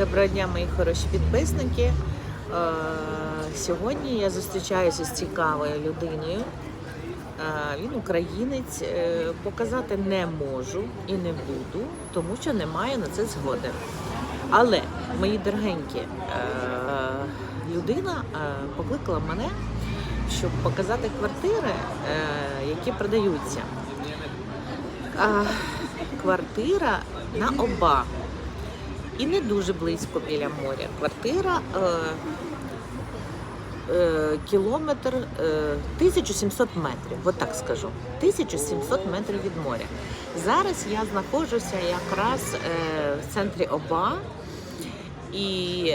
Доброго дня, мої хороші підписники. Е, Сьогодні я зустрічаюся з цікавою людиною. Е, Він українець. Е, Показати не можу і не буду, тому що немає на це згоди. Але, мої дорогенькі, людина покликала мене, щоб показати квартири, які продаються. Квартира на оба. І не дуже близько біля моря. Квартира е, е, кілометр е, 1700 метрів, от так скажу. 1700 метрів від моря. Зараз я знаходжуся якраз е, в центрі Оба. І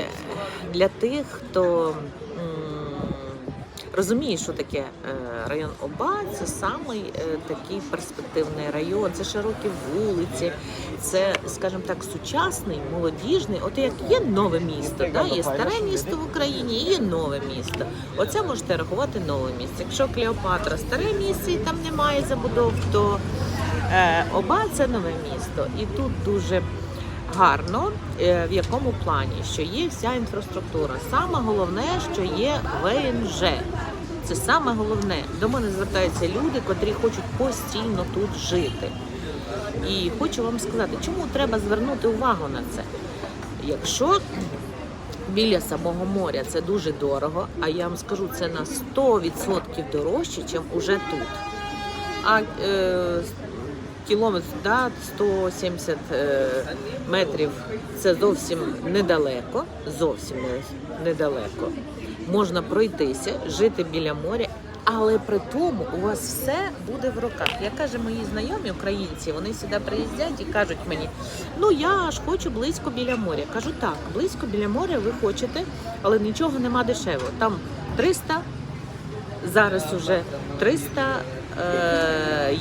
для тих, хто розуміє, що таке е, район Оба, це самий е, такий перспективний район, це широкі вулиці, це, скажімо так, сучасний, молодіжний. От як є нове місто, да? є старе місто в Україні, є нове місто. Оце можете рахувати нове місто. Якщо Клеопатра старе місце і там немає забудов, то е, Оба це нове місто. І тут дуже гарно, е, в якому плані, що є вся інфраструктура. Саме головне, що є ВНЖ. Це саме головне. До мене звертаються люди, котрі хочуть постійно тут жити. І хочу вам сказати, чому треба звернути увагу на це. Якщо біля самого моря це дуже дорого, а я вам скажу, це на 100% дорожче, ніж уже тут. А е, кілометр, да, 170 е, метрів це зовсім недалеко. Зовсім недалеко. Можна пройтися, жити біля моря, але при тому у вас все буде в руках. Я кажу, мої знайомі українці, вони сюди приїздять і кажуть мені: ну я ж хочу близько біля моря. Кажу, так, близько біля моря ви хочете, але нічого нема дешево. Там 300 зараз уже 300 е,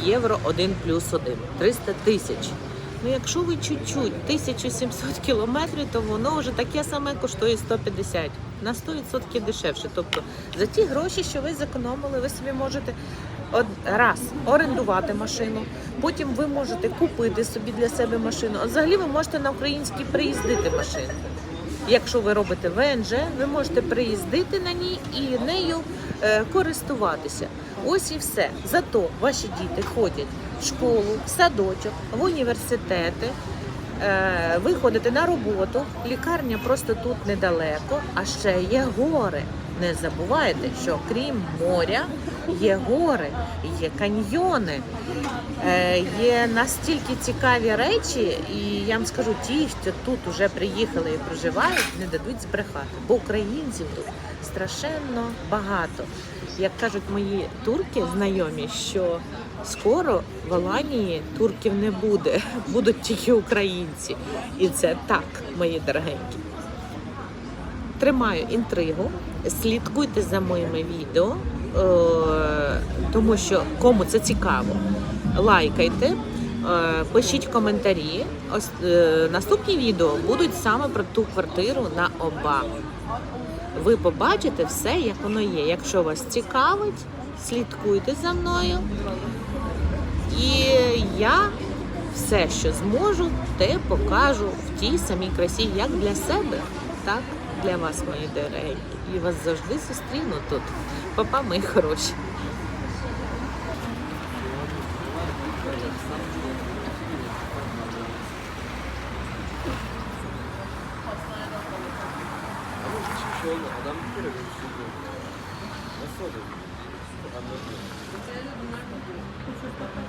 євро 1 плюс 1, 300 тисяч. Ну, якщо ви чуть-чуть 1700 кілометрів, то воно вже таке саме коштує 150, на 100% дешевше. Тобто за ті гроші, що ви зекономили, ви собі можете раз орендувати машину, потім ви можете купити собі для себе машину. А взагалі ви можете на українській приїздити машину. Якщо ви робите ВНЖ, ви можете приїздити на ній і нею е, користуватися. Ось і все. Зато ваші діти ходять в школу, в садочок, в університети. Е, ви ходите на роботу, лікарня просто тут недалеко, а ще є гори. Не забувайте, що крім моря є гори, є каньйони, е, є настільки цікаві речі, і я вам скажу, ті, що тут вже приїхали і проживають, не дадуть збрехати, бо українців тут страшенно багато. Як кажуть мої турки знайомі, що скоро в Аланії турків не буде, будуть тільки українці. І це так, мої дорогенькі. Тримаю інтригу, слідкуйте за моїми відео, е, тому що кому це цікаво, лайкайте, е, пишіть коментарі. Ось е, наступні відео будуть саме про ту квартиру на оба. Ви побачите все, як воно є. Якщо вас цікавить, слідкуйте за мною. І я все, що зможу, те покажу в тій самій красі, як для себе, так для вас, мої дорогі. І вас завжди зустріну тут. Папа, мої хороші.